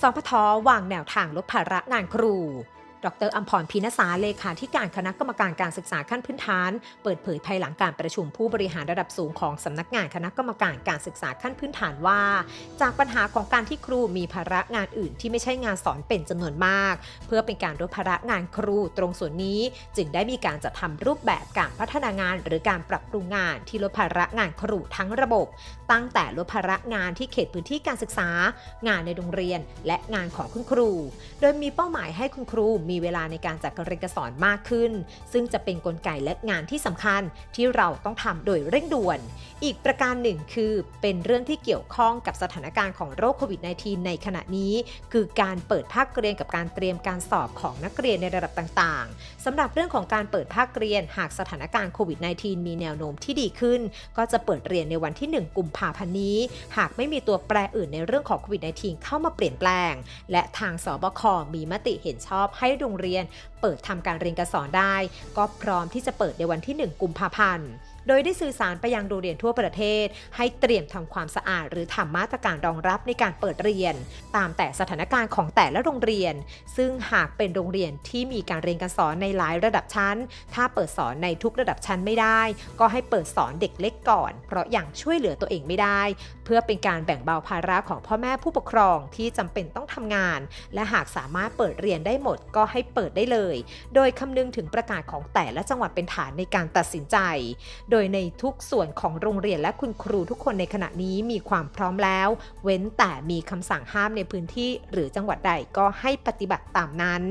สพทวางแนวทางลดภาระงานครู ดรอัมพรพีนสาเลขาธิการคณะกรรมการการศึกษาขั้นพื้นฐาน เปิดเผยภายหลังการประชุมผู้บริหารระดับสูงของสำนักงานคณะกรรมการการศึกษาขั้นพื้นฐานว่า จากปัญหาของการที่ครูมีภาระงานอื่นที่ไม่ใช่งานสอนเป็นจำนวนมาก เพื่อเป็นการลดภาระงานครูตรงส่วนนี้ จึงได้มีการจัดทำรูปแบบการพัฒนางาน หรือการปรับปรุงงานที่ลดภาระงานครูทั้งระบบ ตั้งแต่ลดภาระงานที่เขตพื้นที่การศึกษา งานในโรงเรียน และงานของคุณครู โดยมีเป้าหมายให้คุณครูมีีเวลาในการจัดการเรียนการสอนมากขึ้น ซึ่งจะเป็นนกลไกและงานที่สำคัญที่เราต้องทำโดยเร่งด่วน อีกประการหนึ่งคือเป็นเรื่องที่เกี่ยวข้องกับสถานการณ์ของโรคโควิด -19 ในขณะนี้ คือการเปิดภาคเรียนกับการเตรียมการสอบของนักเรียนในระดับต่างๆสำหรับเรื่องของการเปิดภาคเรียนหากสถานการณ์โควิด -19 มีแนวโน้มที่ดีขึ้น ก็จะเปิดเรียนในวันที่ 1 กุมภาพันธ์นี้ หากไม่มีตัวแปรอื่นในเรื่องของโควิด -19 เข้ามาเปลี่ยนแปลง และทางสบคมีมติเห็นชอบให้โโรงเรียน เปิดทำการเรียนการสอนได้ ก็พร้อมที่จะเปิดในวันที่ 1 กุมภาพันธ์ โดยได้สื่อสารไปยังโรงเรียนทั่วประเทศ ให้เตรียมทำความสะอาด หรือทำมาตรการรองรับในการเปิดเรียน ตามแต่สถานการณ์ของแต่ละโรงเรียน ซึ่งหากเป็นโรงเรียนที่มีการเรียนการสอนในหลายระดับชั้น ถ้าเปิดสอนในทุกระดับชั้นไม่ได้ ก็ให้เปิดสอนเด็กเล็กก่อน เพราะอยังช่วยเหลือตัวเองไม่ได้ เพื่อเป็นการแบ่งเบาภาระของพ่อแม่ผู้ปกครองที่จำเป็นต้องทำงาน และหากสามารถเปิดเรียนได้หมดก็ให้เปิดได้เลย โดยคำนึงถึงประกาศของแต่ละจังหวัดเป็นฐานในการตัดสินใจ โดยในทุกส่วนของโรงเรียนและคุณครูทุกคนในขณะนี้มีความพร้อมแล้ว เว้นแต่มีคำสั่งห้ามในพื้นที่หรือจังหวัดใดก็ให้ปฏิบัติตามนั้น